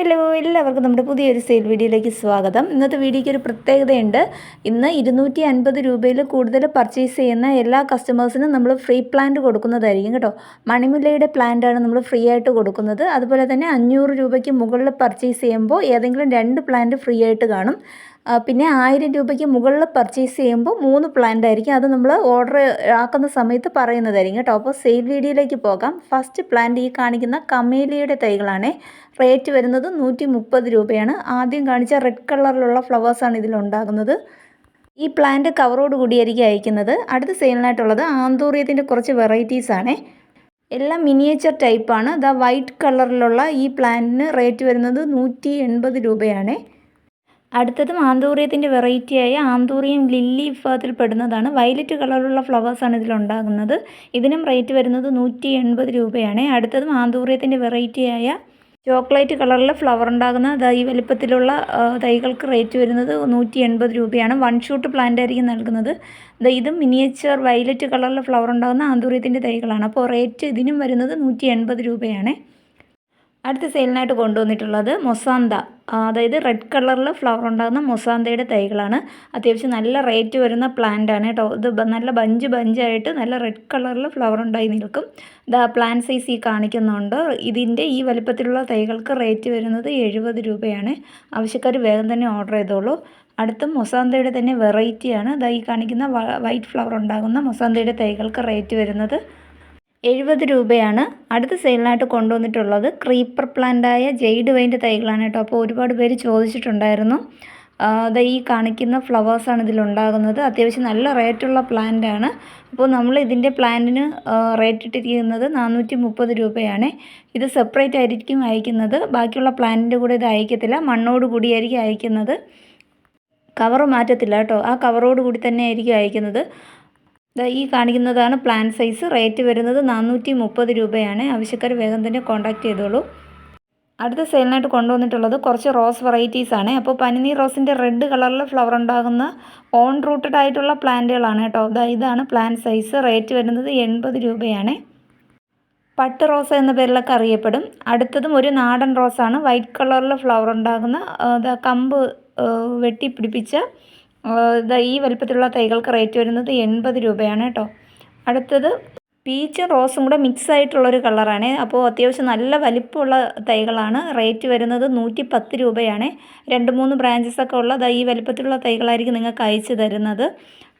Hello എല്ലാവർക്കും നമ്മുടെ പുതിയൊരു സെയിൽ വീഡിയോയിലേക്ക് സ്വാഗതം. ഇന്നത്തെ വീഡിയോയ്ക്ക് ഒരു പ്രത്യേകതയുണ്ട്. ഇന്ന് ഇരുന്നൂറ്റി അൻപത് രൂപയിൽ കൂടുതൽ പർച്ചേസ് ചെയ്യുന്ന എല്ലാ കസ്റ്റമേഴ്സിനും നമ്മൾ ഫ്രീ പ്ലാന്റ് കൊടുക്കുന്നതായിരിക്കും കേട്ടോ. മണിമുല്ലയുടെ പ്ലാന്റാണ് നമ്മൾ ഫ്രീ ആയിട്ട് കൊടുക്കുന്നത്. അതുപോലെ തന്നെ അഞ്ഞൂറ് രൂപയ്ക്ക് മുകളിൽ പർച്ചേസ് ചെയ്യുമ്പോൾ ഏതെങ്കിലും രണ്ട് പ്ലാന്റ് ഫ്രീ ആയിട്ട് കാണും. പിന്നെ ആയിരം രൂപയ്ക്ക് മുകളിൽ പർച്ചേസ് ചെയ്യുമ്പോൾ മൂന്ന് പ്ലാന്റ് ആയിരിക്കും. അത് നമ്മൾ ഓർഡർ ആക്കുന്ന സമയത്ത് പറയുന്നതായിരിക്കും കേട്ടോ. അപ്പോൾ സെയിൽ വീഡിയോയിലേക്ക് പോകാം. ഫസ്റ്റ് പ്ലാന്റ് ഈ കാണിക്കുന്ന കമേലിയുടെ തൈകളാണ്. റേറ്റ് വരുന്നത് നൂറ്റി മുപ്പത് രൂപയാണ്. ആദ്യം കാണിച്ച റെഡ് കളറിലുള്ള ഫ്ലവേഴ്സാണ് ഇതിലുണ്ടാകുന്നത് ഈ പ്ലാന്റ് കവറോട് കൂടിയായിരിക്കും അയക്കുന്നത്. അടുത്ത സെയിലിനായിട്ടുള്ളത് ആന്തൂറിയത്തിന്റെ കുറച്ച് വെറൈറ്റീസ് ആണേ. എല്ലാം മിനിയേച്ചർ ടൈപ്പാണ് ദ വൈറ്റ് കളറിലുള്ള ഈ പ്ലാന്റിന് റേറ്റ് വരുന്നത് നൂറ്റി രൂപയാണേ. അടുത്തതും ആന്തൂറിയത്തിന്റെ വെറൈറ്റിയായ ആന്തൂറിയം ലില്ലി വിഭാഗത്തിൽ പെടുന്നതാണ്. വയലറ്റ് കളറുള്ള ഫ്ലവേഴ്സാണ് ഇതിലുണ്ടാകുന്നത് ഇതിനും റേറ്റ് വരുന്നത് നൂറ്റി എൺപത് രൂപയാണ്. അടുത്തതും ആന്തൂറിയത്തിന്റെ വെറൈറ്റിയായ ചോക്ലേറ്റ് കളറിൽ ഫ്ലവർ ഉണ്ടാകുന്ന തൈ വലിപ്പത്തിലുള്ള തൈകൾക്ക് റേറ്റ് വരുന്നത് നൂറ്റി എൺപത് രൂപയാണ്. വൺ ഷൂട്ട് പ്ലാന്റ് ആയിരിക്കും നൽകുന്നത്. ഇതും മിനിയേച്ചർ വയലറ്റ് കളറിൽ ഫ്ലവർ ഉണ്ടാകുന്ന ആന്തൂറിയത്തിന്റെ തൈകളാണ്. അപ്പോൾ റേറ്റ് ഇതിനും വരുന്നത് നൂറ്റി എൺപത് രൂപയാണ്. അടുത്ത സെയിലിനായിട്ട് കൊണ്ടുവന്നിട്ടുള്ളത് മൊസാന്ത അതായത് റെഡ് കളറിൽ ഫ്ലവർ ഉണ്ടാകുന്ന മൊസാന്തയുടെ തൈകളാണ്. അത്യാവശ്യം നല്ല റേറ്റ് വരുന്ന പ്ലാന്റ് ആണ് കേട്ടോ. ഇത് നല്ല ബഞ്ച് ബഞ്ചായിട്ട് നല്ല റെഡ് കളറിൽ ഫ്ലവർ ഉണ്ടായി നിൽക്കും. ദാ പ്ലാന്റ് സൈസ് ഈ കാണിക്കുന്നുണ്ട്. ഇതിന്റെ ഈ വലിപ്പത്തിലുള്ള തൈകൾക്ക് റേറ്റ് വരുന്നത് എഴുപത് രൂപയാണ്. ആവശ്യക്കാർ വേഗം തന്നെ ഓർഡർ ചെയ്തോളൂ. അടുത്ത മൊസാന്തയുടെ തന്നെ വെറൈറ്റിയാണ് ദാ ഈ കാണിക്കുന്ന വൈറ്റ് ഫ്ലവർ ഉണ്ടാകുന്ന മൊസാന്തയുടെ തൈകൾക്ക് റേറ്റ് വരുന്നത് എഴുപത് രൂപയാണ് അടുത്ത സെയിലിനായിട്ട് കൊണ്ടുവന്നിട്ടുള്ളത്. ക്രീപ്പർ പ്ലാന്റായ ജെയ്ഡ് വൈന്റെ തൈകളാണ് കേട്ടോ. അപ്പോൾ ഒരുപാട് പേര് ചോദിച്ചിട്ടുണ്ടായിരുന്നു. അത് ഈ കാണിക്കുന്ന ഫ്ലവേഴ്സാണ് ഇതിലുണ്ടാകുന്നത് അത്യാവശ്യം നല്ല റേറ്റുള്ള പ്ലാന്റാണ് അപ്പോൾ നമ്മൾ ഇതിന്റെ പ്ലാന്റിന് റേറ്റ് ഇട്ടിരിക്കുന്നത് നാനൂറ്റി മുപ്പത് രൂപയാണ്. ഇത് സെപ്പറേറ്റ് ആയിരിക്കും അയക്കുന്നത്. ബാക്കിയുള്ള പ്ലാന്റിന്റെ കൂടെ ഇത് അയക്കത്തില്ല. മണ്ണോട് കൂടിയായിരിക്കും അയക്കുന്നത്. കവർ മാറ്റത്തില്ല കേട്ടോ. ആ കവറോട് കൂടി തന്നെ ആയിരിക്കും അയക്കുന്നത്. ഈ കാണിക്കുന്നതാണ് പ്ലാൻ സൈസ് റേറ്റ് വരുന്നത് നാനൂറ്റി മുപ്പത് രൂപയാണ്. ആവശ്യക്കാർ വേഗം തന്നെ കോൺടാക്ട് ചെയ്തോളൂ. അടുത്ത സെയിലിനായിട്ട് കൊണ്ടുവന്നിട്ടുള്ളത് കുറച്ച് റോസ് വെറൈറ്റീസ് ആണ്. അപ്പോൾ പനിനീർ റോസിന്റെ റെഡ് കളറിൽ ഫ്ലവർ ഉണ്ടാകുന്ന ഓൺ റൂട്ടഡ് ആയിട്ടുള്ള പ്ലാന്റുകളാണ് കേട്ടോ. ഇതാണ് പ്ലാൻ സൈസ് റേറ്റ് വരുന്നത് എൺപത് രൂപയാണ്. പട്ട് റോസ് എന്ന പേരിലൊക്കെ അറിയപ്പെടും. അടുത്തതും ഒരു നാടൻ റോസാണ് വൈറ്റ് കളറിൽ ഫ്ലവർ ഉണ്ടാകുന്ന കമ്പ് വെട്ടി വെട്ടിപ്പിടിപ്പിച്ച ഈ വലിപ്പത്തിലുള്ള തൈകൾക്ക് റേറ്റ് വരുന്നത് എൺപത് രൂപയാണ് കേട്ടോ. അടുത്തത് പീച്ചും റോസും കൂടെ മിക്സ് ആയിട്ടുള്ളൊരു കളറാണ്. അപ്പോൾ അത്യാവശ്യം നല്ല വലിപ്പമുള്ള തൈകളാണ്. റേറ്റ് വരുന്നത് നൂറ്റി പത്ത് രൂപയാണ്. രണ്ട് മൂന്ന് ബ്രാഞ്ചസ് ഒക്കെ ഉള്ള ഈ വലിപ്പത്തിലുള്ള തൈകളായിരിക്കും നിങ്ങൾക്ക് അയച്ചു തരുന്നത്.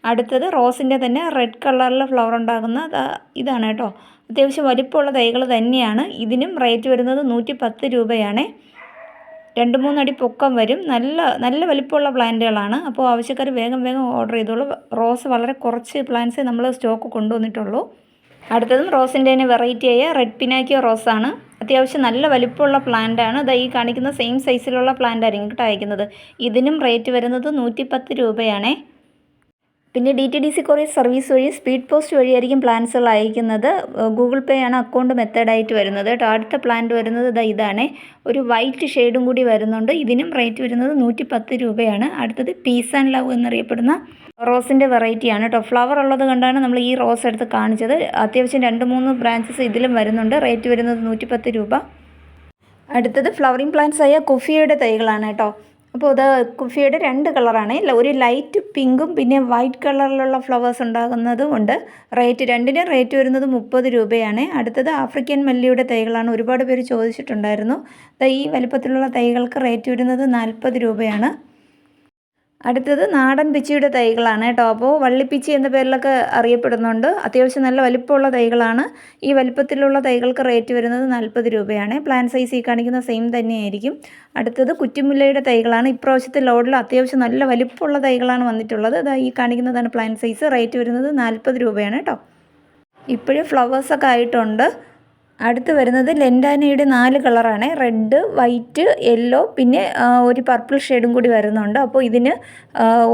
അടുത്തത് റോസിന്റെ തന്നെ റെഡ് കളറിൽ ഫ്ലവർ ഉണ്ടാകുന്ന ഇതാണ് കേട്ടോ. അത്യാവശ്യം വലിപ്പമുള്ള തൈകൾ തന്നെയാണ്. ഇതിനും റേറ്റ് വരുന്നത് നൂറ്റി പത്ത് രൂപയാണ്. രണ്ട് മൂന്നടി പൊക്കം വരും. നല്ല നല്ല വലിപ്പമുള്ള പ്ലാന്റുകളാണ്. അപ്പോൾ ആവശ്യക്കാർ വേഗം വേഗം ഓർഡർ ചെയ്തോളൂ. റോസ് വളരെ കുറച്ച് പ്ലാന്റ്സ് നമ്മൾ സ്റ്റോക്ക് കൊണ്ടുവന്നിട്ടുള്ളൂ. അടുത്തതും റോസിന്റെ തന്നെ വെറൈറ്റിയായ റെഡ് പിനാക്കിയോ റോസാണ് അത്യാവശ്യം നല്ല വലിപ്പമുള്ള പ്ലാന്റാണ് ദാ ഈ കാണിക്കുന്ന സെയിം സൈസിലുള്ള പ്ലാന്റ് ആയിരിക്കും കേട്ടോ അയക്കുന്നത്. ഇതിനും റേറ്റ് വരുന്നത് നൂറ്റി പത്ത് രൂപയാണേ. പിന്നെ D T D C courier service വഴി സ്പീഡ് പോസ്റ്റ് വഴിയായിരിക്കും പ്ലാൻസുകൾ അയക്കുന്നത്. ഗൂഗിൾ പേ ആണ് അക്കൗണ്ട് മെത്തേഡായിട്ട് വരുന്നത്. കേട്ടോ അടുത്ത പ്ലാന്റ് വരുന്നത് ഇതാ ഇതാണ്. ഒരു വൈറ്റ് ഷെയ്ഡും കൂടി വരുന്നുണ്ട്. ഇതിനും റേറ്റ് വരുന്നത് നൂറ്റി പത്ത് രൂപയാണ്. അടുത്തത് പീസ് ആൻഡ് ലവ് എന്നറിയപ്പെടുന്ന റോസിന്റെ വെറൈറ്റിയാണ് കേട്ടോ ഫ്ലവർ ഉള്ളത് കണ്ടാണ് നമ്മൾ ഈ റോസ് എടുത്ത് കാണിച്ചത്. അത്യാവശ്യം രണ്ട് മൂന്ന് ബ്രാഞ്ചസ് ഇതിലും വരുന്നുണ്ട്. റേറ്റ് വരുന്നത് നൂറ്റി രൂപ. അടുത്തത് ഫ്ലവറിങ് പ്ലാന്റ്സ് ആയ കുഫിയുടെ തൈകളാണ് കേട്ടോ. അപ്പോൾ ഇത് കുഫിയുടെ രണ്ട് കളറാണ്. ഒരു ലൈറ്റ് പിങ്കും പിന്നെ വൈറ്റ് കളറിലുള്ള ഫ്ലവേഴ്സ് ഉണ്ടാകുന്നതും ഉണ്ട്. റേറ്റ് രണ്ടിന്റെ റേറ്റ് വരുന്നത് മുപ്പത് രൂപയാണ്. അടുത്തത് ആഫ്രിക്കൻ മല്ലിയുടെ തൈകളാണ്. ഒരുപാട് പേര് ചോദിച്ചിട്ടുണ്ടായിരുന്നു. ഈ വലിപ്പത്തിലുള്ള തൈകൾക്ക് റേറ്റ് വരുന്നത് നാൽപ്പത് രൂപയാണ്. അടുത്തത് നാടൻ പിച്ചിയുടെ തൈകളാണ് കേട്ടോ. അപ്പോൾ വള്ളിപ്പിച്ചി എന്ന പേരിലൊക്കെ അറിയപ്പെടുന്നുണ്ട്. അത്യാവശ്യം നല്ല വലിപ്പമുള്ള തൈകളാണ്. ഈ വലിപ്പത്തിലുള്ള തൈകൾക്ക് റേറ്റ് വരുന്നത് നാൽപ്പത് രൂപയാണ്. പ്ലാൻ സൈസ് ഈ കാണിക്കുന്ന സെയിം തന്നെയായിരിക്കും. അടുത്തത് കുറ്റിമുല്ലയുടെ തൈകളാണ്. ഇപ്രാവശ്യത്തെ ലോഡിൽ അത്യാവശ്യം നല്ല വലിപ്പമുള്ള തൈകളാണ് വന്നിട്ടുള്ളത്. അതാ ഈ കാണിക്കുന്നതാണ് പ്ലാൻ സൈസ്. റേറ്റ് വരുന്നത് നാൽപ്പത് രൂപയാണ് കേട്ടോ. ഇപ്പോഴും ഫ്ലവേഴ്സൊക്കെ ആയിട്ടുണ്ട്. അടുത്ത് വരുന്നത് ലെൻഡാനയുടെ നാല് കളറാണ്. റെഡ് വൈറ്റ് യെല്ലോ പിന്നെ ഒരു പർപ്പിൾ ഷെയ്ഡും കൂടി വരുന്നുണ്ട്. അപ്പോൾ ഇതിന്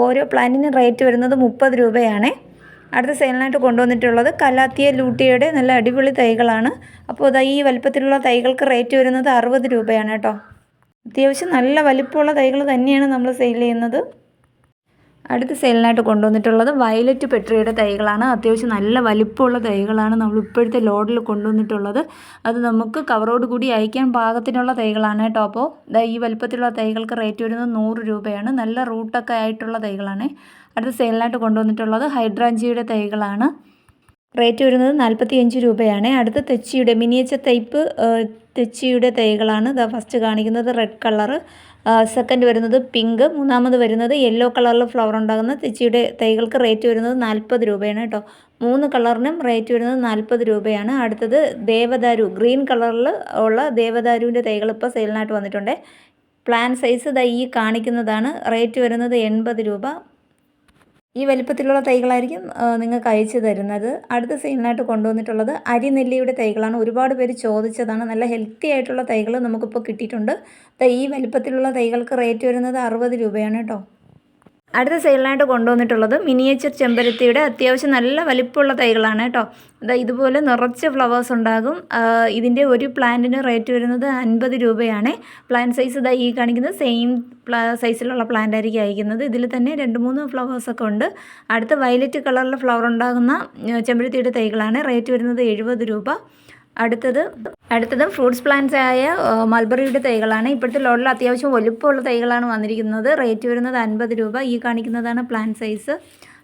ഓരോ പ്ലാന്റിന് റേറ്റ് വരുന്നത് മുപ്പത് രൂപയാണ്. അടുത്ത സെയിലിനായിട്ട് കൊണ്ടുവന്നിട്ടുള്ളത് കലാത്തിയ ലൂട്ടിയുടെ നല്ല അടിപൊളി തൈകളാണ്. അപ്പോൾ ഇതാ ഈ വലിപ്പത്തിലുള്ള തൈകൾക്ക് റേറ്റ് വരുന്നത് അറുപത് രൂപയാണ് കേട്ടോ. അത്യാവശ്യം നല്ല വലിപ്പമുള്ള തൈകൾ തന്നെയാണ് നമ്മൾ സെയിൽ ചെയ്യുന്നത്. അടുത്ത സെയിലിനായിട്ട് കൊണ്ടുവന്നിട്ടുള്ളത് വയലറ്റ് പെട്രിയുടെ തൈകളാണ്. അത്യാവശ്യം നല്ല വലിപ്പമുള്ള തൈകളാണ് നമ്മൾ ഇപ്പോഴത്തെ ലോഡിൽ കൊണ്ടുവന്നിട്ടുള്ളത്. അത് നമുക്ക് കവറോട് കൂടി അയക്കാൻ പാകത്തിനുള്ള തൈകളാണ് കേട്ടോ. അപ്പോൾ ഈ വലിപ്പത്തിലുള്ള തൈകൾക്ക് റേറ്റ് വരുന്നത് നൂറ് രൂപയാണ്. നല്ല റൂട്ടൊക്കെ ആയിട്ടുള്ള തൈകളാണ് അടുത്ത സെയിലിനായിട്ട് കൊണ്ടുവന്നിട്ടുള്ളത്. ഹൈഡ്രാഞ്ചിയുടെ തൈകളാണ്. റേറ്റ് വരുന്നത് നാൽപ്പത്തി അഞ്ച് രൂപയാണ്. അടുത്ത തെച്ചിയുടെ മിനിയേച്ചർ തൈപ്പ് തെച്ചിയുടെ തൈകളാണ്. ഇതാ ഫസ്റ്റ് കാണിക്കുന്നത് റെഡ് കളറ്. സെക്കൻഡ് വരുന്നത് പിങ്ക്. മൂന്നാമത് വരുന്നത് യെല്ലോ കളറിൽ ഫ്ലവർ ഉണ്ടാകുന്ന തെച്ചിയുടെ തൈകൾക്ക് റേറ്റ് വരുന്നത് നാൽപ്പത് രൂപയാണ് കേട്ടോ. മൂന്ന് കളറിനും റേറ്റ് വരുന്നത് നാൽപ്പത് രൂപയാണ്. അടുത്തത് ദേവദാരു ഗ്രീൻ കളറിൽ ഉള്ള ദേവദാരുവിന്റെ തൈകൾ ഇപ്പോൾ സെയിലിനായിട്ട് വന്നിട്ടുണ്ട്. പ്ലാൻ സൈസ് ദാ ഈ കാണിക്കുന്നതാണ്. റേറ്റ് വരുന്നത് എൺപത് രൂപ. ഈ വലിപ്പത്തിലുള്ള തൈകളായിരിക്കും നിങ്ങൾക്ക് അയച്ചു തരുന്നത്. അടുത്ത സെയിലിനായിട്ട് കൊണ്ടുവന്നിട്ടുള്ളത് അരിനെല്ലിയുടെ തൈകളാണ്. ഒരുപാട് പേര് ചോദിച്ചതാണ്. നല്ല ഹെൽത്തി ആയിട്ടുള്ള തൈകൾ നമുക്കിപ്പോൾ കിട്ടിയിട്ടുണ്ട്. ഈ വലിപ്പത്തിലുള്ള തൈകൾക്ക് റേറ്റ് വരുന്നത് അറുപത് രൂപയാണ് കേട്ടോ. അടുത്ത സെയിലിനായിട്ട് കൊണ്ടുവന്നിട്ടുള്ളത് മിനിയേച്ചർ ചെമ്പരത്തിയുടെ അത്യാവശ്യം നല്ല വലിപ്പമുള്ള തൈകളാണ് കേട്ടോ. അതാ ഇതുപോലെ നിറച്ച് ഫ്ലവേഴ്സ് ഉണ്ടാകും. ഇതിന്റെ ഒരു പ്ലാന്റിന് റേറ്റ് വരുന്നത് അൻപത് രൂപയാണ്. പ്ലാന്റ് സൈസ് ഇതാ ഈ കാണിക്കുന്നത് സെയിം സൈസിലുള്ള പ്ലാന്റ് ആയിരിക്കും അയക്കുന്നത്. ഇതിൽ തന്നെ രണ്ട് മൂന്ന് ഫ്ലവേഴ്സൊക്കെ ഉണ്ട്. അടുത്ത വയലറ്റ് കളറിൽ ഫ്ലവർ ഉണ്ടാകുന്ന ചെമ്പരത്തിയുടെ തൈകളാണ്. റേറ്റ് വരുന്നത് എഴുപത് രൂപ. അടുത്തത് അടുത്തത് ഫ്രൂട്ട്സ് പ്ലാന്റ്സ് ആയ മൽബറിയുടെ തൈകളാണ്. ഇപ്പോഴത്തെ ലോഡിൽ അത്യാവശ്യം വലുപ്പമുള്ള തൈകളാണ് വന്നിരിക്കുന്നത്. റേറ്റ് വരുന്നത് അൻപത് രൂപ. ഈ കാണിക്കുന്നതാണ് പ്ലാന്റ് സൈസ്.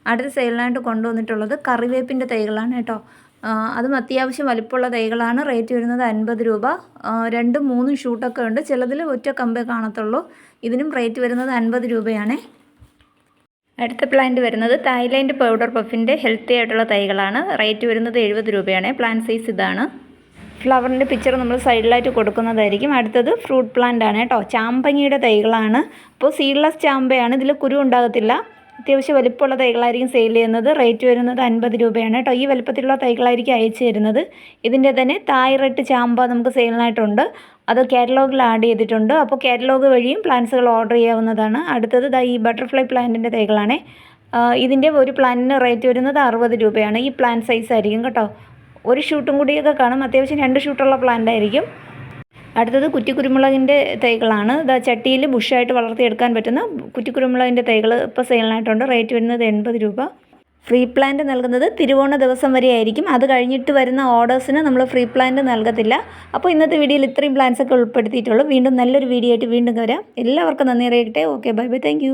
അടുത്ത സെയിലിനായിട്ട് കൊണ്ടുവന്നിട്ടുള്ളത് കറിവേപ്പിന്റെ തൈകളാണ് കേട്ടോ. അതും അത്യാവശ്യം വലിപ്പമുള്ള തൈകളാണ്. റേറ്റ് വരുന്നത് അൻപത് രൂപ. രണ്ടും മൂന്നും ഷൂട്ടൊക്കെ ഉണ്ട്. ചിലതിൽ ഒറ്റ കമ്പേ കാണത്തുള്ളൂ. ഇതിനും റേറ്റ് വരുന്നത് അൻപത് രൂപയാണേ. അടുത്ത പ്ലാന്റ് വരുന്നത് തായ്ലൻഡ് പൗഡർ പഫിന്റെ ഹെൽത്തി ആയിട്ടുള്ള തൈകളാണ്. റേറ്റ് വരുന്നത് എഴുപത് രൂപയാണ്. പ്ലാന്റ് സൈസ് ഇതാണ്. ഫ്ലവറിന്റെ പിക്ചർ നമ്മൾ സൈഡിലായിട്ട് കൊടുക്കുന്നതായിരിക്കും. അടുത്തത് ഫ്രൂട്ട് പ്ലാന്റ് ആണ് കേട്ടോ. ചാമ്പങ്ങയുടെ തൈകളാണ്. അപ്പോൾ സീഡ്ലെസ് ചാമ്പയാണ്. ഇതിൽ കുരു ഉണ്ടാകത്തില്ല. അത്യാവശ്യം വലിപ്പമുള്ള തൈകളായിരിക്കും സെയിൽ ചെയ്യുന്നത്. റേറ്റ് വരുന്നത് അൻപത് രൂപയാണ് കേട്ടോ. ഈ വലിപ്പത്തിലുള്ള തൈകളായിരിക്കും അയച്ചു തരുന്നത്. ഇതിന്റെ തന്നെ തായ് റെഡ് ചാമ്പ നമുക്ക് സെയിലിനായിട്ടുണ്ട് അത് കാറ്റലോഗിൽ ആഡ് ചെയ്തിട്ടുണ്ട്. അപ്പോൾ കാറ്റലോഗ് വഴിയും പ്ലാന്റ്സുകൾ ഓർഡർ ചെയ്യാവുന്നതാണ്. അടുത്തത് ഈ ബട്ടർഫ്ലൈ പ്ലാന്റിന്റെ തൈകളാണ്. ഇതിന്റെ ഒരു പ്ലാന്റിന് റേറ്റ് വരുന്നത് അറുപത് രൂപയാണ്. ഈ പ്ലാന്റ് സൈസ് ആയിരിക്കും കേട്ടോ. ഒരു ഷൂട്ടും കൂടിയൊക്കെ കാണും. അത്യാവശ്യം രണ്ട് ഷൂട്ടുള്ള പ്ലാന്റ് ആയിരിക്കും. അടുത്തത് കുറ്റിക്കുരുമുളകിന്റെ തൈകളാണ്. ഇതാ ചട്ടിയിൽ ബുഷായിട്ട് വളർത്തിയെടുക്കാൻ പറ്റുന്ന കുറ്റിക്കുരുമുളകിന്റെ തൈകൾ ഇപ്പോൾ സെയിലിനായിട്ടുണ്ട് റേറ്റ് വരുന്നത് എൺപത് രൂപ. ഫ്രീ പ്ലാന്റ് നൽകുന്നത് തിരുവോണ ദിവസം വരെ ആയിരിക്കും. അത് കഴിഞ്ഞിട്ട് വരുന്ന ഓർഡേഴ്സിന് നമ്മൾ ഫ്രീ പ്ലാന്റ് നൽകത്തില്ല. അപ്പോൾ ഇന്നത്തെ വീഡിയോയിൽ ഇത്രയും പ്ലാൻസ് ഒക്കെ ഉൾപ്പെടുത്തിയിട്ടുള്ളൂ. വീണ്ടും നല്ലൊരു വീഡിയോ ആയിട്ട് വീണ്ടും വരാം. എല്ലാവർക്കും നന്ദി അറിയിക്കട്ടെ. Okay bye bye thank